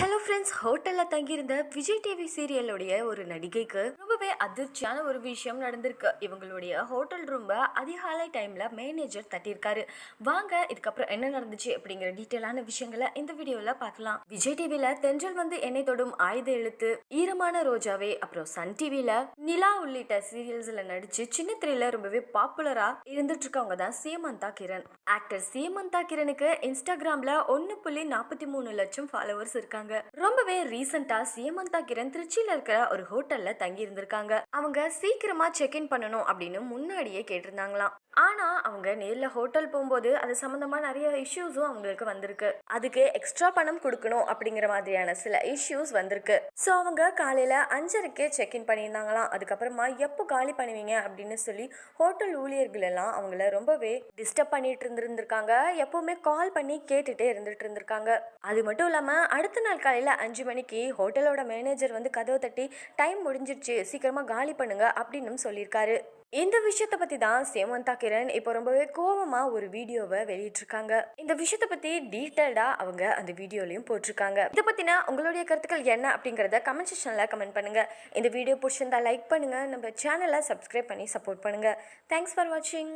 Hello friends ஹோட்டலில் தங்கியிருந்த Vijay TV சீரியலுடைய ஒரு நடிகைக்கு ரொம்பவே அதிர்ச்சியான ஒரு விஷயம் நடந்திருக்கு. இவங்களுடைய ஹோட்டல் ரூமை அதிகாலை டைமில் மேனேஜர் தட்டியிருக்காரு. வாங்க இதுக்கப்புறம் என்ன நடந்துச்சு அப்படிங்கிற டீட்டெயிலான விஷயங்களை இந்த வீடியோவில் பார்க்கலாம். விஜய் டிவியில் தென்றல் வந்து என்னை தொடும் ஆயுத எழுத்து ஈரமான ரோஜாவே அப்புறம் சன் டிவியில் நிலா உள்ளிட்ட சீரியல்ஸில் நடித்து சின்ன திரையில ரொம்பவே பாப்புலராக இருந்துட்டு இருக்கவங்க தான் சீமந்தா கிரண். ஆக்டர் சீமந்தா கிரணுக்கு இன்ஸ்டாகிராமில் ஒன்று புள்ளி நாற்பத்தி மூணு லட்சம் ஃபாலோவர்ஸ் இருக்காங்க. ரொம்பவே ரீசெண்டா சீமந்தா கிரண் திருச்சியில இருக்கிற ஒரு ஹோட்டல்ல தங்கி இருந்திருக்காங்க அவங்க சீக்கிரமா செக் இன் பண்ணணும் அப்படின்னு முன்னாடியே கேட்டிருந்தாங்களாம். ஆனா அவங்க நேர்ல ஹோட்டல் போகும்போது அது சம்பந்தமா நிறைய இஷ்யூஸும் அவங்களுக்கு வந்திருக்கு. அதுக்கு எக்ஸ்ட்ரா பணம் கொடுக்கணும் அப்படிங்கிற மாதிரியான சில இஷ்யூஸ் வந்திருக்கு. ஸோ அவங்க காலையில அஞ்சரைக்கே செக் இன் பண்ணியிருந்தாங்களாம். அதுக்கப்புறமா எப்போ காலி பண்ணுவீங்க? அப்படின்னு சொல்லி ஹோட்டல் ஊழியர்கள் எல்லாம் அவங்கள ரொம்பவே டிஸ்டர்ப் பண்ணிட்டு இருந்திருந்திருக்காங்க. எப்பவுமே கால் பண்ணி கேட்டுட்டே இருந்துட்டு இருந்திருக்காங்க. அது மட்டும் இல்லாம அடுத்த நாள் காலையில் அஞ்சு மணிக்கு ஹோட்டலோட மேனேஜர் வந்து கதவை தட்டி டைம் முடிஞ்சிருச்சு சீக்கிரமாக காலி பண்ணுங்க அப்படின்னு சொல்லியிருக்காரு. இந்த விஷயத்தை பத்தி தான் சேமந்தா கிரண் இப்போ ரொம்பவே கோபமா ஒரு வீடியோவை வெளியிட்டிருக்காங்க. இந்த விஷயத்தை பத்தி டீட்டெயில்டா அவங்க அந்த வீடியோலையும் போட்டிருக்காங்க. இதை பத்தின உங்களுடைய கருத்துக்கள் என்ன அப்படிங்கறத கமெண்ட் செக்ஷன்ல கமெண்ட் பண்ணுங்க. இந்த வீடியோ பிடிச்சிருந்தா லைக் பண்ணுங்க. நம்ம சேனலை சப்ஸ்கிரைப் பண்ணி சப்போர்ட் பண்ணுங்க. தேங்க்ஸ் ஃபார் வாட்சிங்